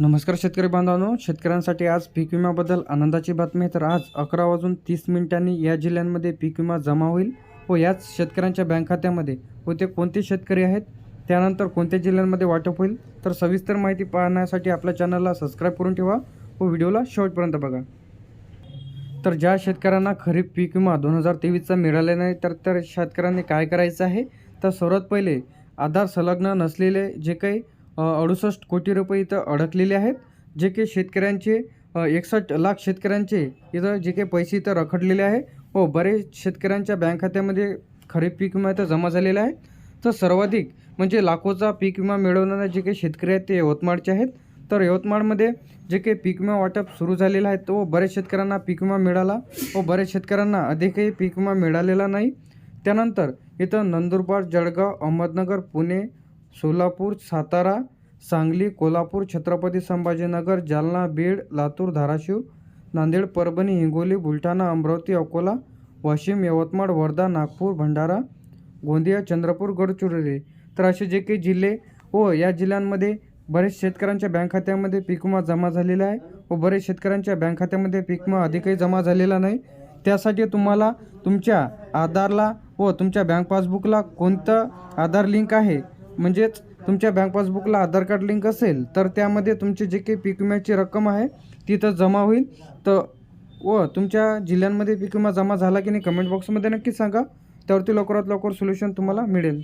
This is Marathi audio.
नमस्कार शेतकरी बांधवांनो. शेतकऱ्यांसाठी आज पीक विम्याबद्दल आनंदाची बातमी आहे. तर आज अकरा वाजून तीस मिनिटांनी या जिल्ह्यांमध्ये पीक विमा जमा होईल व याच शेतकऱ्यांच्या बँक खात्यामध्ये व ते कोणते शेतकरी आहेत त्यानंतर कोणत्या जिल्ह्यांमध्ये वाटप होईल तर सविस्तर माहिती पाहण्यासाठी आपल्या चॅनलला सबस्क्राईब करून ठेवा व व्हिडिओला शेवटपर्यंत बघा. तर ज्या शेतकऱ्यांना खरीप पीक विमा दोन हजार तेवीसचा मिळाला नाही तर त्या शेतकऱ्यांनी काय करायचं आहे? तर सर्वात पहिले आधार संलग्न नसलेले जे काही अडुसष्ट कोटी रुपये इथं अडकलेले आहेत. जे काही शेतकऱ्यांचे एकसष्ट लाख शेतकऱ्यांचे इथं जे काही पैसे इथं रखडलेले आहे. व बरेच शेतकऱ्यांच्या बँक खात्यामध्ये खरीप पीक विमा इथं जमा झालेला आहे. तर सर्वाधिक म्हणजे लाखोचा पीक विमा मिळवणारे जे काही शेतकरी आहेत ते यवतमाळचे आहेत. तर यवतमाळमध्ये जे काही पीक विमा वाटप सुरू झालेलं आहे. तो बऱ्याच शेतकऱ्यांना पीक विमा मिळाला. व बऱ्याच शेतकऱ्यांना अधिकही पीक विमा मिळालेला नाही. त्यानंतर इथं नंदुरबार जळगाव अहमदनगर पुणे सोलापूर सातारा सांगली कोल्हापूर छत्रपती संभाजीनगर जालना बीड लातूर धाराशिव नांदेड परभणी हिंगोली बुलढाणा अमरावती अकोला वाशिम यवतमाळ वर्धा नागपूर भंडारा गोंदिया चंद्रपूर गडचिरोली. तर असे जे काही जिल्हे व या जिल्ह्यांमध्ये बरेच शेतकऱ्यांच्या बँक खात्यामध्ये पीक विमा जमा झालेला आहे व बरेच शेतकऱ्यांच्या बँक खात्यामध्ये पीक विमा अधिकही जमा झालेला नाही. त्यासाठी तुम्हाला तुमच्या आधारला व तुमच्या बँक पासबुकला कोणतं आधार लिंक आहे? म्हणजेच तुमच्या बँक पासबुकला आधार कार्ड लिंक असेल तर त्यामध्ये तुमची जे काही पीक विम्याची रक्कम आहे तिथं जमा होईल. तर व तुमच्या जिल्ह्यांमध्ये पीक विमा जमा झाला की नाही कमेंट बॉक्समध्ये नक्की सांगा. त्यावरती लवकरात लवकर सोल्युशन तुम्हाला मिळेल.